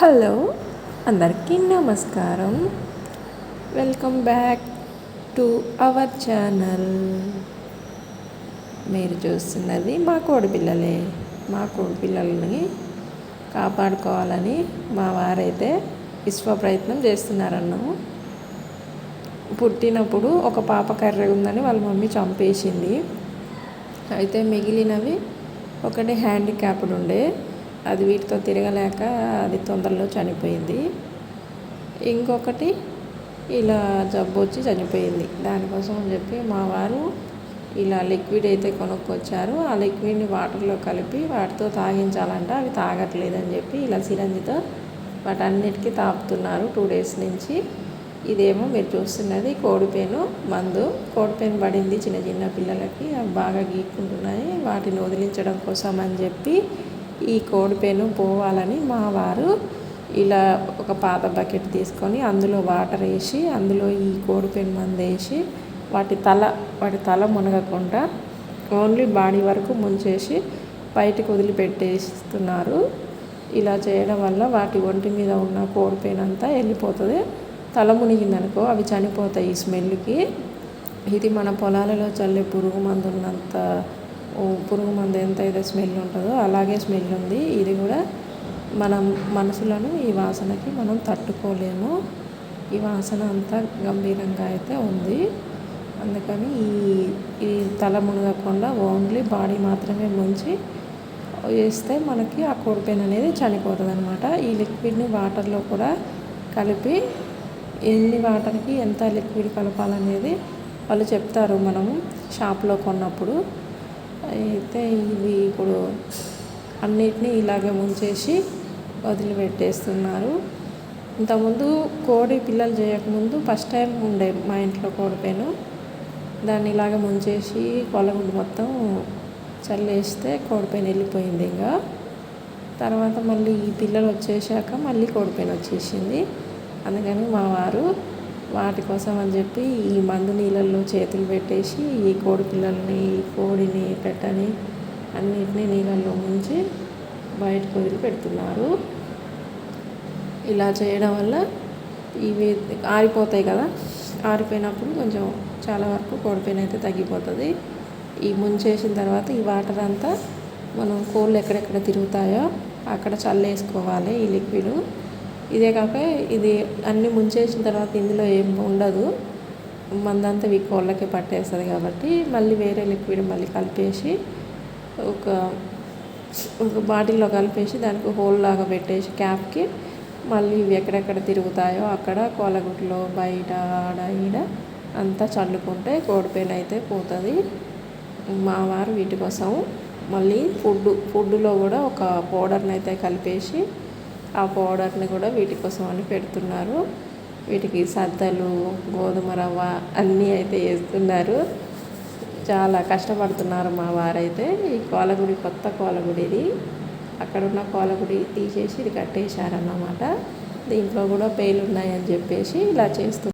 Hello అందరికీ నమస్కారం. Welcome back to our channel. మీరు చూస్తున్నది మా కోడి పిల్లలే. మా కోడి పిల్లల్ని కాపాడుకోవాలని మా వారైతే విశ్వ ప్రయత్నం చేస్తున్నారన్నాము పుట్టినప్పుడు ఒక పాప కర్ర ఉందని వాళ్ళ మమ్మీ చంపేసింది. అయితే మిగిలినవి ఒకటి హ్యాండిక్యాప్డ్ ఉండే. అది వీటితో తిరగలేక అది తొందరలో చనిపోయింది. ఇంకొకటి ఇలా జబ్బు వచ్చి చనిపోయింది. దానికోసం అని చెప్పి మా వారు ఇలా లిక్విడ్ అయితే కొనుక్కొచ్చారు. ఆ లిక్విడ్ని వాటర్లో కలిపి వాటితో తాగించాలంట అవి తాగట్లేదని చెప్పి ఇలా సిరంజితో వాటన్నిటికీ తాపుతున్నారు టూ డేస్ నుంచి. ఇదేమో మీరు చూస్తున్నది కోడిపేను మందు. కోడిపేను పడింది చిన్న చిన్న పిల్లలకి అవి బాగా గీక్కుంటున్నాయి. వాటిని వదిలించడం కోసం అని చెప్పి ఈ కోడిపేను పోవాలని మా వారు ఇలా ఒక పాత బకెట్ తీసుకొని అందులో వాటర్ వేసి అందులో ఈ కోడిపేను మందు వేసి వాటి తల వాటి తల మునగకుండా ఓన్లీ బాడీ వరకు ముంచేసి బయటకు వదిలిపెట్టేస్తున్నారు. ఇలా చేయడం వల్ల వాటి ఒంటి మీద ఉన్న కోడిపేను అంతా వెళ్ళిపోతుంది. తల మునిగిందనుకో అవి చనిపోతాయి ఈ స్మెల్కి. ఇది మన పొలాలలో చల్లే పురుగు మందు ఉన్నంత పురుగు మందు ఎంత అయితే స్మెల్ ఉంటుందో అలాగే స్మెల్ ఉంది. ఇది కూడా మనం మనసులను ఈ వాసనకి మనం తట్టుకోలేము. ఈ వాసన అంతా గంభీరంగా అయితే ఉంది. అందుకని ఈ ఈ తల మునగకుండా ఓన్లీ బాడీ మాత్రమే ముంచి వేస్తే మనకి ఆ కోడిపెయిన్ అనేది చనిపోతుంది అనమాట ఈ లిక్విడ్ని వాటర్లో కూడా కలిపి ఎన్ని వాటర్కి ఎంత లిక్విడ్ కలపాలనేది వాళ్ళు చెప్తారు మనము షాప్లో కొన్నప్పుడు. అయితే ఇవి ఇప్పుడు అన్నిటినీ ఇలాగే ముంచేసి వదిలిపెట్టేస్తున్నారు. ఇంతకుముందు కోడి పిల్లలు చేయకముందు ఫస్ట్ టైం ఉండే మా ఇంట్లో కోడిపేను దాన్ని ఇలాగ ముంచేసి కొలగుండు మొత్తం చల్లేస్తే కోడిపైన వెళ్ళిపోయింది ఇంకా. తర్వాత మళ్ళీ ఈ పిల్లలు వచ్చేసాక మళ్ళీ కోడిపైన వచ్చేసింది. అందుకని మా వారు వాటి కోసం అని చెప్పి ఈ మందు నీళ్ళల్లో చేతులు పెట్టేసి ఈ కోడి పిల్లల్ని కోడిని పెట్టని అన్నిటినీ నీళ్ళల్లో ముంచి బయటకు వదిలి పెడుతున్నారు ఇలా చేయడం వల్ల ఇవి ఆరిపోతాయి కదా. ఆరిపోయినప్పుడు కొంచెం చాలా వరకు కోడిపోయిన అయితే తగ్గిపోతుంది. ఈ ముంచేసిన తర్వాత ఈ వాటర్ అంతా మనం కోళ్ళు ఎక్కడెక్కడ తిరుగుతాయో అక్కడ చల్లేసుకోవాలి ఈ లిక్విడ్. ఇదే కాక ఇది అన్ని ముంచేసిన తర్వాత ఇందులో ఏం ఉండదు. మందంతా ఈ కోళ్ళకే పట్టేస్తుంది కాబట్టి మళ్ళీ వేరే లిక్విడ్ మళ్ళీ కలిపేసి ఒక ఒక బాటిల్లో కలిపేసి దానికి హోల్ లాగా పెట్టేసి క్యాప్కి మళ్ళీ ఇవి ఎక్కడెక్కడ తిరుగుతాయో అక్కడ కోలగుట్లో బయట ఆడ ఈడ అంతా చల్లుకుంటే కోడిపేన అయితే పోతుంది. మా వారు వీటి కోసం మళ్ళీ ఫుడ్ ఫుడ్లో కూడా ఒక పౌడర్ని అయితే కలిపేసి ఆ పౌడర్ని కూడా వీటి కోసం అని పెడుతున్నారు. వీటికి సద్దలు గోధుమ రవ్వ అన్నీ అయితే వేస్తున్నారు. చాలా కష్టపడుతున్నారు మా వారైతే. ఈ కోలగుడి కొత్త కోలగుడి ఇది. అక్కడ ఉన్న కోలగుడి తీసేసి ఇది కట్టేశారన్నమాట. దీంట్లో కూడా పేలు ఉన్నాయని చెప్పేసి ఇలా చేస్తున్నారు